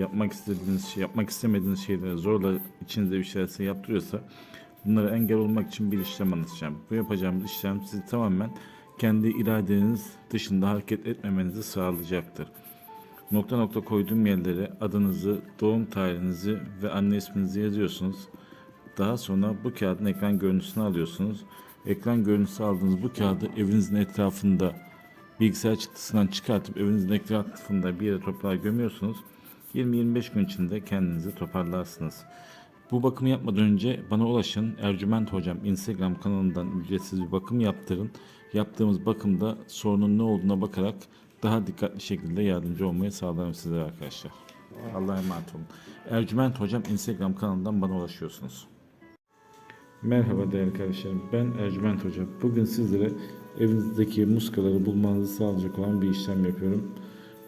yapmak istediğiniz şey, yapmak istemediğiniz şeyleri zorla içinizde bir şeyler yaptırıyorsa bunlara engel olmak için bir işlem anlatacağım. Bu yapacağımız işlem sizi tamamen kendi iradeniz dışında hareket etmemenizi sağlayacaktır. Nokta nokta koyduğum yerlere adınızı, doğum tarihinizi ve anne isminizi yazıyorsunuz. Daha sonra bu kağıdın ekran görüntüsünü alıyorsunuz. Ekran görüntüsü aldığınız bu kağıdı evinizin etrafında bilgisayar çıktısından çıkartıp evinizin etrafında bir yere toprağa gömüyorsunuz. 20-25 gün içinde kendinizi toparlarsınız. Bu bakımı yapmadan önce bana ulaşın. Ercüment Hocam Instagram kanalından ücretsiz bir bakım yaptırın. Yaptığımız bakımda sorunun ne olduğuna bakarak daha dikkatli şekilde yardımcı olmayı sağlarım sizlere arkadaşlar. Allah'a emanet olun. Ercüment Hocam Instagram kanalından bana ulaşıyorsunuz. Merhaba değerli kardeşlerim. Ben Ercüment Hoca. Bugün sizlere evinizdeki muskaları bulmanızı sağlayacak olan bir işlem yapıyorum.